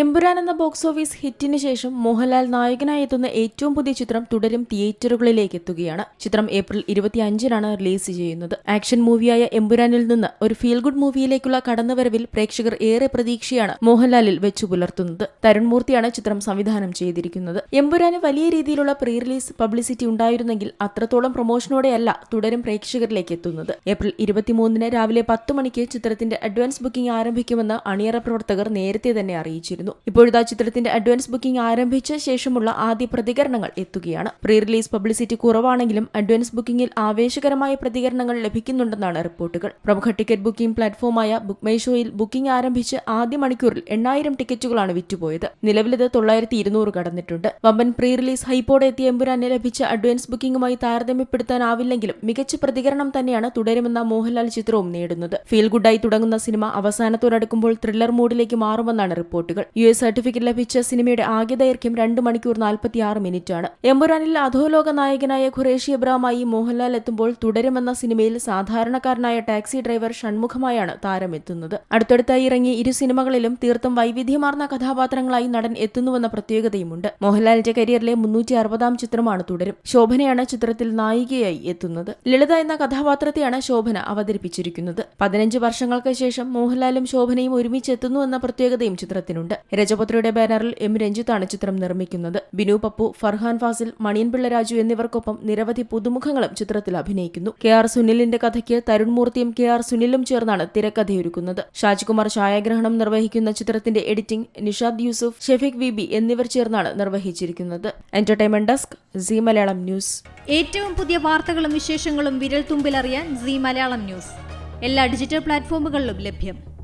എമ്പുരാൻ എന്ന box office ഹിറ്റിന് ശേഷം മോഹൻലാൽ നായകനായി എത്തുന്ന ഏറ്റവും പുതിയ ചിത്രം തുടരും തിയേറ്ററുകളിലേക്ക് എത്തുകയാണ്. ചിത്രം ഏപ്രിൽ ഇരുപത്തിയഞ്ചിനാണ് റിലീസ് ചെയ്യുന്നത്. ആക്ഷൻ മൂവിയായ എമ്പുരാനിൽ നിന്ന് ഒരു ഫീൽ ഗുഡ് മൂവിയിലേക്കുള്ള കടന്നുവരവിൽ പ്രേക്ഷകർ ഏറെ പ്രതീക്ഷയാണ് മോഹൻലാലിൽ വെച്ചു പുലർത്തുന്നത്. തരുൺ മൂർത്തിയാണ് ചിത്രം സംവിധാനം ചെയ്തിരിക്കുന്നത്. എമ്പുരാന് വലിയ രീതിയിലുള്ള പ്രീ റിലീസ് പബ്ലിസിറ്റി ഉണ്ടായിരുന്നെങ്കിൽ അത്രത്തോളം പ്രൊമോഷനോടെയല്ല തുടരും പ്രേക്ഷകരിലേക്ക് എത്തുന്നത്. ഏപ്രിൽ ഇരുപത്തിമൂന്നിന് രാവിലെ പത്ത് മണിക്ക് ചിത്രത്തിന്റെ അഡ്വാൻസ് ബുക്കിംഗ് ആരംഭിക്കുമെന്ന് അണിയറ പ്രവർത്തകർ നേരത്തെ തന്നെ അറിയിച്ചിരുന്നു. ഇപ്പോഴിതാ ചിത്രത്തിന്റെ അഡ്വാൻസ് ബുക്കിംഗ് ആരംഭിച്ച ശേഷമുള്ള ആദ്യ പ്രതികരണങ്ങൾ എത്തുകയാണ്. പ്രീ റിലീസ് പബ്ലിസിറ്റി കുറവാണെങ്കിലും അഡ്വാൻസ് ബുക്കിംഗിൽ ആവേശകരമായ പ്രതികരണങ്ങൾ ലഭിക്കുന്നുണ്ടെന്നാണ് റിപ്പോർട്ടുകൾ. പ്രമുഖ ടിക്കറ്റ് ബുക്കിംഗ് പ്ലാറ്റ്ഫോമായ ബുക്ക് മൈ ഷോയിൽ ബുക്കിംഗ് ആരംഭിച്ച് ആദ്യ മണിക്കൂറിൽ എണ്ണായിരം ടിക്കറ്റുകളാണ് വിറ്റുപോയത്. നിലവിലിത് തൊള്ളായിരത്തി ഇരുന്നൂറ് കടന്നിട്ടുണ്ട്. വമ്പൻ പ്രീ റിലീസ് ഹൈപ്പോടെ എത്തിയ എമ്പുരാനെ ലഭിച്ച അഡ്വാൻസ് ബുക്കിംഗുമായി താരതമ്യപ്പെടുത്താനാവില്ലെങ്കിലും മികച്ച പ്രതികരണം തന്നെയാണ് തുടരുമെന്ന മോഹൻലാൽ ചിത്രവും നേടുന്നത്. ഫീൽ ഗുഡായി തുടങ്ങുന്ന സിനിമ അവസാനത്തോടടുക്കുമ്പോൾ ത്രില്ലർ മൂഡിലേക്ക് മാറുമെന്നാണ് റിപ്പോർട്ടുകൾ. യു എസ് സർട്ടിഫിക്കറ്റ് ലഭിച്ച സിനിമയുടെ ആകെ ദൈർഘ്യം രണ്ട് മണിക്കൂർ നാൽപ്പത്തിയാറ് മിനിറ്റാണ്. എമ്പുരാനിൽ അധോലോക നായകനായ ഖുറേഷി എബ്രാമായി മോഹൻലാൽ എത്തുമ്പോൾ തുടരുമെന്ന സിനിമയിൽ സാധാരണക്കാരനായ ടാക്സി ഡ്രൈവർ ഷൺമുഖമായാണ് താരം എത്തുന്നത് അടുത്തടുത്തായി ഇറങ്ങിയ ഇരു സിനിമകളിലും തീർത്തും വൈവിധ്യമാർന്ന കഥാപാത്രങ്ങളായി നടൻ എത്തുന്നുവെന്ന പ്രത്യേകതയുമുണ്ട്. മോഹൻലാലിന്റെ കരിയറിലെ മുന്നൂറ്റി അറുപതാം ചിത്രമാണ് തുടരും. ശോഭനയാണ് ചിത്രത്തിൽ നായികയായി എത്തുന്നത്. ലളിത എന്ന കഥാപാത്രത്തെയാണ് ശോഭന അവതരിപ്പിച്ചിരിക്കുന്നത്. പതിനഞ്ച് വർഷങ്ങൾക്ക് ശേഷം മോഹൻലാലും ശോഭനയും ഒരുമിച്ചെത്തുന്നുവെന്ന എന്ന പ്രത്യേകതയും ചിത്രത്തിനുണ്ട്. രജപുത്രയുടെ ബാനറിൽ എം രഞ്ജിത്താണ് ചിത്രം നിർമ്മിക്കുന്നത്. ബിനു പപ്പു ഫർഹാൻ ഫാസിൽ മണിയൻപിള്ള രാജു എന്നിവർക്കൊപ്പം നിരവധി പുതുമുഖങ്ങളും ചിത്രത്തിൽ അഭിനയിക്കുന്നു. കെ ആർ സുനിലിന്റെ കഥയ്ക്ക് തരുൺ മൂർത്തിയും കെ ആർ സുനിലും ചേർന്നാണ് തിരക്കഥയൊരുക്കുന്നത്. ഷാജികുമാർ ഛായാഗ്രഹണം നിർവഹിക്കുന്ന ചിത്രത്തിന്റെ editing Nishad Yusuf Shefeeq V B എന്നിവർ ചേർന്നാണ് നിർവഹിച്ചിരിക്കുന്നത്. Entertainment desk Zee Malayalam news. ഏറ്റവും പുതിയ വാർത്തകളും വിശേഷങ്ങളും വിരൽ തുമ്പിലറിയാൻ സി മലയാളം ന്യൂസ്. എല്ലാ ഡിജിറ്റൽ പ്ലാറ്റ്ഫോമുകളിലും ലഭ്യം.